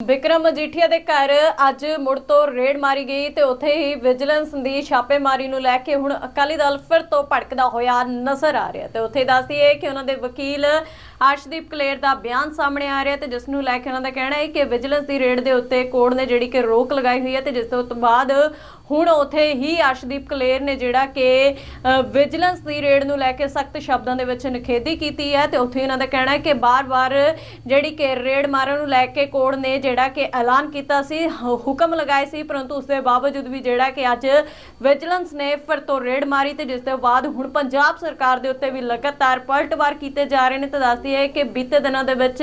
ਵਿਕਰਮ ਮਜੀਠੀਆ ਦੇ ਘਰ ਅੱਜ ਮੁੜ ਤੋਂ ਰੇਡ ਮਾਰੀ ਗਈ ਤੇ ਉੱਥੇ ਹੀ ਵਿਜੀਲੈਂਸ ਦੀ ਛਾਪੇਮਾਰੀ ਨੂੰ ਲੈ ਕੇ ਹੁਣ ਅਕਾਲੀ ਦਲ ਫਿਰ ਤੋਂ ਭੜਕਦਾ ਹੋਇਆ ਨਜ਼ਰ ਆ ਰਿਹਾ ਤੇ ਉੱਥੇ ਦੱਸਦੀਏ ਕਿ ਉਹਨਾਂ ਦੇ ਵਕੀਲ ਅਰਸ਼ਦੀਪ ਕਲੇਰ ਦਾ ਬਿਆਨ ਸਾਹਮਣੇ ਆ ਰਿਹਾ ਤੇ ਜਿਸ ਨੂੰ ਲੈ ਕੇ ਉਹਨਾਂ ਦਾ ਕਹਿਣਾ ਹੈ ਕਿ ਵਿਜੀਲੈਂਸ ਦੀ ਰੇਡ ਦੇ ਉੱਤੇ ਕੋਰਟ ਨੇ ਜਿਹੜੀ ਕਿ ਰੋਕ ਲਗਾਈ ਹੋਈ ਹੈ ਤੇ ਜਿਸ ਤੋਂ ਬਾਅਦ ਹੁਣ ਉੱਥੇ ਹੀ ਅਰਸ਼ਦੀਪ ਕਲੇਰ ਨੇ ਜਿਹੜਾ ਕਿ ਵਿਜੀਲੈਂਸ ਦੀ ਰੇਡ ਨੂੰ ਲੈ ਕੇ ਸਖਤ ਸ਼ਬਦਾਂ ਦੇ ਵਿੱਚ ਨਿਖੇਧੀ ਕੀਤੀ ਹੈ ਤੇ ਉੱਥੇ ਉਹਨਾਂ ਦਾ ਕਹਿਣਾ ਹੈ ਕਿ ਬਾਰ-ਬਾਰ ਜਿਹੜੀ ਕਿ ਰੇਡ ਮਾਰਨ ਨੂੰ ਲੈ ਕੇ ਕੋਰਟ ਨੇ ਜਿਹੜਾ ਕਿ ਐਲਾਨ ਕੀਤਾ ਸੀ ਹੁਕਮ ਲਗਾਏ ਸੀ, ਪਰੰਤੂ ਉਸ ਦੇ ਬਾਵਜੂਦ ਵੀ ਜਿਹੜਾ ਕਿ ਅੱਜ ਵਿਜੀਲੈਂਸ ਨੇ ਫਿਰ ਤੋਂ ਰੇਡ ਮਾਰੀ ਤੇ ਜਿਸ ਦੇ ਬਾਅਦ ਹੁਣ ਪੰਜਾਬ ਸਰਕਾਰ ਦੇ ਉੱਤੇ ਵੀ ਲਗਾਤਾਰ ਪਲਟਵਾਰ ਕੀਤੇ ਜਾ ਰਹੇ ਨੇ, ਤਾਂ ਦੱਸਦੀ ਹੈ ਕਿ ਬੀਤੇ ਦਿਨਾਂ ਦੇ ਵਿੱਚ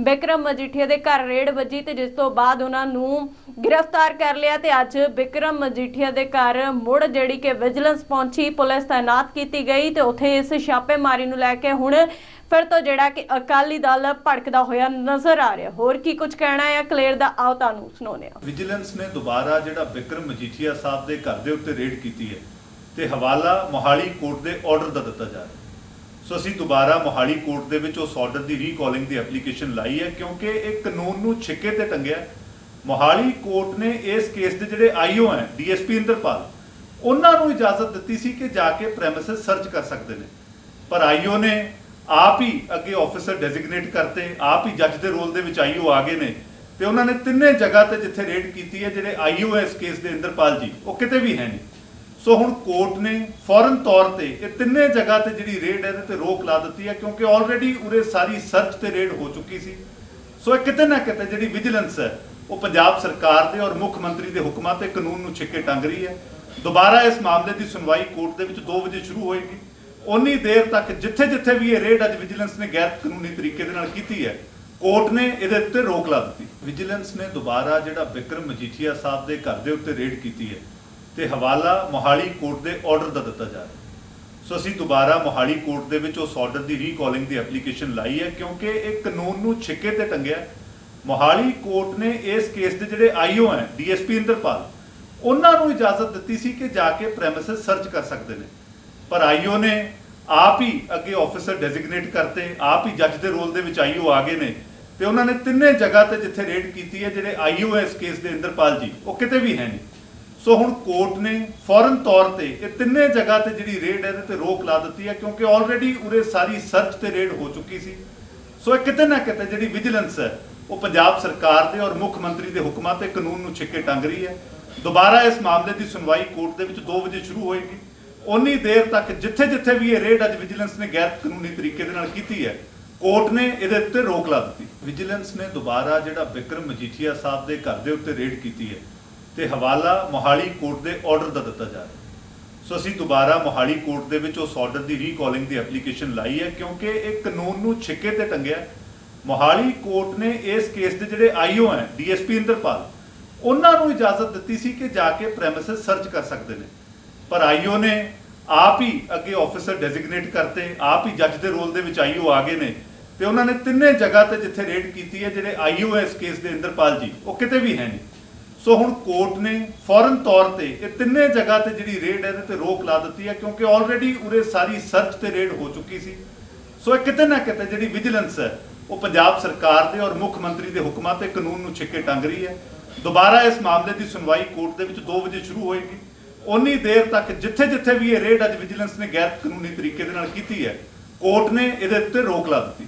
ਬਿਕਰਮ ਮਜੀਠੀਆ ਦੇ ਘਰ ਰੇਡ ਵੱਜੀ ਤੇ ਜਿਸ ਤੋਂ ਬਾਅਦ ਉਹਨਾਂ ਨੂੰ ਗ੍ਰਿਫਤਾਰ ਕਰ ਲਿਆ ਤੇ ਅੱਜ ਬਿਕਰਮ ਮਜੀਠੀਆ ਦੇ ਘਰ ਮੁੜ ਜਿਹੜੀ ਕਿ ਵਿਜੀਲੈਂਸ ਪਹੁੰਚੀ, ਪੁਲਿਸ ਤਾਇਨਾਤ ਕੀਤੀ ਗਈ ਤੇ ਉੱਥੇ ਇਸ ਛਾਪੇਮਾਰੀ ਨੂੰ ਲੈ ਕੇ ਹੁਣ ਫਿਰ ਤੋਂ ਜਿਹੜਾ ਕਿ ਅਕਾਲੀ ਦਲ ਭੜਕਦਾ ਹੋਇਆ ਨਜ਼ਰ ਆ ਰਿਹਾ। ਹੋਰ ਕੀ ਕੁਝ ਕਹਿਣਾ ਹੈ? ਕਲੇਰ ਦਾ ਆਓ ਤੁਹਾਨੂੰ ਸੁਣਾਉਂਦੇ ਹਾਂ। ਵਿਜੀਲੈਂਸ ਨੇ ਦੁਬਾਰਾ ਜਿਹੜਾ ਵਿਕਰਮ ਮਜੀਠੀਆ ਸਾਹਿਬ ਦੇ ਘਰ ਦੇ ਉੱਤੇ ਰੇਡ ਕੀਤੀ ਹੈ ਤੇ ਹਵਾਲਾ ਮੋਹਾਲੀ ਕੋਰਟ ਦੇ ਆਰਡਰ ਦਾ ਦਿੱਤਾ ਜਾ ਰਿਹਾ ਸੋ ਅਸੀਂ ਦੁਬਾਰਾ ਮੋਹਾਲੀ ਕੋਰਟ ਦੇ ਵਿੱਚ ਉਸ ਆਰਡਰ ਦੀ ਰੀਕਾਲਿੰਗ ਦੀ ਐਪਲੀਕੇਸ਼ਨ ਲਾਈ ਹੈ ਕਿਉਂਕਿ ਇਹ ਕਾਨੂੰਨ ਨੂੰ ਛਿੱਕੇ ਤੇ ਟੰਗਿਆ ਮੋਹਾਲੀ ਕੋਰਟ ਨੇ ਇਸ ਕੇਸ ਦੇ ਜਿਹੜੇ ਆਈਓ ਹੈ ਡੀਐਸਪੀ ਇੰਦਰਪਾਲ, ਉਹਨਾਂ ਨੂੰ ਇਜਾਜ਼ਤ ਦਿੱਤੀ ਸੀ ਕਿ ਜਾ ਕੇ ਪ੍ਰੈਮਿਸਿਸ ਸਰਚ ਕਰ ਸਕਦੇ ਨੇ। ਪਰ ਆਈਓ ਨੇ ਆਪ ਹੀ ਅੱਗੇ ਆਫੀਸਰ ਡੈਜ਼ਿਗਨੇਟ ਕਰਤੇ, ਆਪ ਹੀ ਜੱਜ ਦੇ ਰੋਲ ਦੇ ਵਿੱਚ ਆਈਓ ਆ ਗਏ ਨੇ। ਤੇ ਉਹਨਾਂ ਨੇ ਤਿੰਨੇ ਜਗ੍ਹਾ ਤੇ ਜਿੱਥੇ ਰੇਡ ਕੀਤੀ ਹੈ, ਜਿਹੜੇ ਆਈਓ ਕੇਸ ਦੇ ਇੰਦਰਪਾਲ ਜੀ, ਉਹ ਕਿਤੇ ਵੀ ਹੈ ਨਹੀਂ। ਸੋ ਹੁਣ ਕੋਰਟ ਨੇ ਫੌਰਨ ਤੌਰ ਤੇ ਇਹ ਤਿੰਨੇ ਜਗ੍ਹਾ ਤੇ ਜਿਹੜੀ ਰੇਡ ਹੈ ਤੇ ਰੋਕ ਲਾ ਦਿੱਤੀ ਹੈ, ਕਿਉਂਕਿ ਆਲਰੇਡੀ ਉਰੇ ਸਾਰੀ ਸਰਚ ਤੇ ਰੇਡ ਹੋ ਚੁੱਕੀ ਸੀ। ਸੋ ਇਹ ਕਿਤੇ ਨਾ ਕਿਤੇ ਜਿਹੜੀ ਵਿਜੀਲੈਂਸ ਹੈ, ਉਹ ਪੰਜਾਬ ਸਰਕਾਰ ਦੇ ਔਰ ਮੁੱਖ ਮੰਤਰੀ ਦੇ ਹੁਕਮਾਂ ਤੇ ਕਾਨੂੰਨ ਨੂੰ ਛਿੱਕੇ ਟੰਗ ਰਹੀ ਹੈ। ਦੁਬਾਰਾ ਇਸ ਮਾਮਲੇ ਦੀ ਸੁਣਵਾਈ ਕੋਰਟ ਦੇ ਵਿੱਚ 2 ਵਜੇ ਸ਼ੁਰੂ ਹੋਏਗੀ। ਉਨੀ ਦੇਰ ਤੱਕ ਜਿੱਥੇ ਜਿੱਥੇ ਵੀ ਇਹ ਰੇਡ ਅੱਜ ਵਿਜੀਲੈਂਸ ਨੇ ਗੈਰ ਕਾਨੂੰਨੀ ਤਰੀਕੇ ਦੇ ਨਾਲ ਕੀਤੀ ਹੈ, ਕੋਰਟ ਨੇ ਇਹਦੇ ਉੱਤੇ ਰੋਕ ਲਾ ਦਿੱਤੀ। ਵਿਜੀਲੈਂਸ ਨੇ ਦੁਬਾਰਾ ਜਿਹੜਾ ਵਿਕਰਮ ਮਜੀਠੀਆ ਸਾਹਿਬ ਦੇ ਘਰ ਦੇ ਉੱਤੇ ਰੇਡ ਕੀਤੀ ਹੈ ਤੇ ਹਵਾਲਾ ਮੋਹਾਲੀ ਕੋਰਟ ਦੇ ਆਰਡਰ ਦਾ ਦਿੱਤਾ ਜਾ ਰਿਹਾ ਸੋ ਅਸੀਂ ਦੁਬਾਰਾ ਮੋਹਾਲੀ ਕੋਰਟ ਦੇ ਵਿੱਚ ਉਸ ਆਰਡਰ ਦੀ ਰੀਕਾਲਿੰਗ ਦੀ ਐਪਲੀਕੇਸ਼ਨ ਲਾਈ ਹੈ ਕਿਉਂਕਿ ਇਹ ਕਾਨੂੰਨ ਨੂੰ ਛਿੱਕੇ ਤੇ ਟੰਗਿਆ ਮੋਹਾਲੀ ਕੋਰਟ ਨੇ ਇਸ ਕੇਸ ਦੇ ਜਿਹੜੇ ਆਈਓ ਹੈ ਡੀਐਸਪੀ ਇੰਦਰਪਾਲ, ਉਹਨਾਂ ਨੂੰ ਇਜਾਜ਼ਤ ਦਿੱਤੀ ਸੀ ਕਿ ਜਾ ਕੇ ਪ੍ਰੈਮਿਸਿਸ ਸਰਚ ਕਰ ਸਕਦੇ ਨੇ। ਪਰ ਆਈਓ ਨੇ, ਆਪ ਹੀ ਅੱਗੇ ਆਫੀਸਰ ਡੈਜ਼ਿਗਨੇਟ ਕਰਤੇ, ਆਪ ਹੀ ਜੱਜ ਦੇ ਰੋਲ ਦੇ ਵਿੱਚ ਆਈਓ ਆ ਗਏ ਨੇ। ਤੇ ਉਹਨਾਂ ਨੇ ਤਿੰਨੇ ਜਗ੍ਹਾ ਤੇ ਜਿੱਥੇ ਰੇਡ ਕੀਤੀ ਹੈ, ਜਿਹੜੇ ਆਈਓ ਹੈ ਇਸ ਕੇਸ ਦੇ ਇੰਦਰਪਾਲ ਜੀ, ਉਹ ਕਿਤੇ ਵੀ ਹੈ ਨਹੀਂ। ਸੋ ਹੁਣ ਕੋਰਟ ਨੇ ਫੌਰਨ ਤੌਰ ਤੇ ਇਹ ਤਿੰਨੇ ਜਗ੍ਹਾ ਤੇ ਜਿਹੜੀ ਰੇਡ ਹੈ ਤੇ ਰੋਕ ਲਾ ਦਿੱਤੀ ਹੈ, ਕਿਉਂਕਿ ਆਲਰੇਡੀ ਉਰੇ ਸਾਰੀ ਸਰਚ ਤੇ ਰੇਡ ਹੋ ਚੁੱਕੀ ਸੀ। ਸੋ ਇਹ ਕਿਤੇ ਨਾ ਕਿਤੇ ਜਿਹੜੀ ਵਿਜੀਲੈਂਸ ਹੈ, ਉਹ ਪੰਜਾਬ ਸਰਕਾਰ ਦੇ ਔਰ ਮੁੱਖ ਮੰਤਰੀ ਦੇ ਹੁਕਮਾਂ ਤੇ ਕਾਨੂੰਨ ਨੂੰ ਛਿੱਕੇ ਟੰਗ ਰਹੀ ਹੈ। ਦੁਬਾਰਾ ਇਸ ਮਾਮਲੇ ਦੀ ਸੁਣਵਾਈ ਕੋਰਟ ਦੇ ਵਿੱਚ 2 ਵਜੇ ਸ਼ੁਰੂ ਹੋਏਗੀ। ਉਨੀ ਦੇਰ ਤੱਕ ਜਿੱਥੇ ਜਿੱਥੇ ਵੀ ਇਹ ਰੇਡ ਅੱਜ ਵਿਜੀਲੈਂਸ ਨੇ ਗੈਰ ਕਾਨੂੰਨੀ ਤਰੀਕੇ ਦੇ ਨਾਲ ਕੀਤੀ ਹੈ, ਕੋਰਟ ਨੇ ਇਹਦੇ ਉੱਤੇ ਰੋਕ ਲਾ ਦਿੱਤੀ। ਵਿਜੀਲੈਂਸ ਨੇ ਦੁਬਾਰਾ ਜਿਹੜਾ ਵਿਕਰਮ ਮਜੀਠੀਆ ਸਾਹਿਬ ਦੇ ਘਰ ਦੇ ਉੱਤੇ ਰੇਡ ਕੀਤੀ ਹੈ ਤੇ ਹਵਾਲਾ ਮੋਹਾਲੀ ਕੋਰਟ ਦੇ ਆਰਡਰ ਦਾ ਦਿੱਤਾ ਜਾ ਰਿਹਾ ਸੋ ਅਸੀਂ ਦੁਬਾਰਾ ਮੋਹਾਲੀ ਕੋਰਟ ਦੇ ਵਿੱਚ ਉਸ ਆਰਡਰ ਦੀ ਰੀਕਾਲਿੰਗ ਦੀ ਐਪਲੀਕੇਸ਼ਨ ਲਾਈ ਹੈ ਕਿਉਂਕਿ ਇਹ ਕਾਨੂੰਨ ਨੂੰ ਛਿੱਕੇ ਤੇ ਟੰਗਿਆ ਮੋਹਾਲੀ ਕੋਰਟ ਨੇ ਇਸ ਕੇਸ ਦੇ ਜਿਹੜੇ ਆਈਓ ਹੈ ਡੀਐਸਪੀ ਇੰਦਰਪਾਲ, ਉਹਨਾਂ ਨੂੰ ਇਜਾਜ਼ਤ ਦਿੱਤੀ ਸੀ ਕਿ ਜਾ ਕੇ ਪ੍ਰੈਮਿਸਿਸ ਸਰਚ ਕਰ ਸਕਦੇ ਨੇ। ਪਰ ਆਈਓ ਨੇ, ਆਪ ਹੀ ਅੱਗੇ ਆਫੀਸਰ ਡੈਜ਼ਿਗਨੇਟ ਕਰਤੇ, ਆਪ ਹੀ ਜੱਜ ਦੇ ਰੋਲ ਦੇ ਵਿੱਚ ਆਈਓ ਆ ਗਏ ਨੇ। ਤੇ ਉਹਨਾਂ ਨੇ ਤਿੰਨੇ ਜਗ੍ਹਾ ਤੇ ਜਿੱਥੇ ਰੇਡ ਕੀਤੀ ਹੈ, ਜਿਹੜੇ ਆਈਓ ਹੈ ਇਸ ਕੇਸ ਦੇ ਇੰਦਰਪਾਲ ਜੀ, ਉਹ ਕਿਤੇ ਵੀ ਹੈ ਨਹੀਂ। ਸੋ ਹੁਣ ਕੋਰਟ ਨੇ ਫੌਰਨ ਤੌਰ ਤੇ ਇਹ ਤਿੰਨੇ ਜਗ੍ਹਾ ਤੇ ਜਿਹੜੀ ਰੇਡ ਹੈ ਤੇ ਰੋਕ ਲਾ ਦਿੱਤੀ ਹੈ, ਕਿਉਂਕਿ ਆਲਰੇਡੀ ਉਰੇ ਸਾਰੀ ਸਰਚ ਤੇ ਰੇਡ ਹੋ ਚੁੱਕੀ ਸੀ। ਸੋ ਇਹ ਕਿਤੇ ਨਾ ਕਿਤੇ ਜਿਹੜੀ ਵਿਜੀਲੈਂਸ ਹੈ, ਉਹ ਪੰਜਾਬ ਸਰਕਾਰ ਦੇ ਔਰ ਮੁੱਖ ਮੰਤਰੀ ਦੇ ਹੁਕਮਾਂ ਤੇ ਕਾਨੂੰਨ ਨੂੰ ਛਿੱਕੇ ਟੰਗ ਰਹੀ ਹੈ। ਦੁਬਾਰਾ ਇਸ ਮਾਮਲੇ ਦੀ ਸੁਣਵਾਈ ਕੋਰਟ ਦੇ ਵਿੱਚ 2 ਵਜੇ ਸ਼ੁਰੂ ਹੋਏਗੀ। ਉਨੀ ਦੇਰ ਤੱਕ ਜਿੱਥੇ ਜਿੱਥੇ ਵੀ ਇਹ ਰੇਡ ਅੱਜ ਵਿਜੀਲੈਂਸ ਨੇ ਗੈਰ ਕਾਨੂੰਨੀ ਤਰੀਕੇ ਦੇ ਨਾਲ ਕੀਤੀ ਹੈ, ਕੋਰਟ ਨੇ ਇਹਦੇ ਉੱਤੇ ਰੋਕ ਲਾ ਦਿੱਤੀ।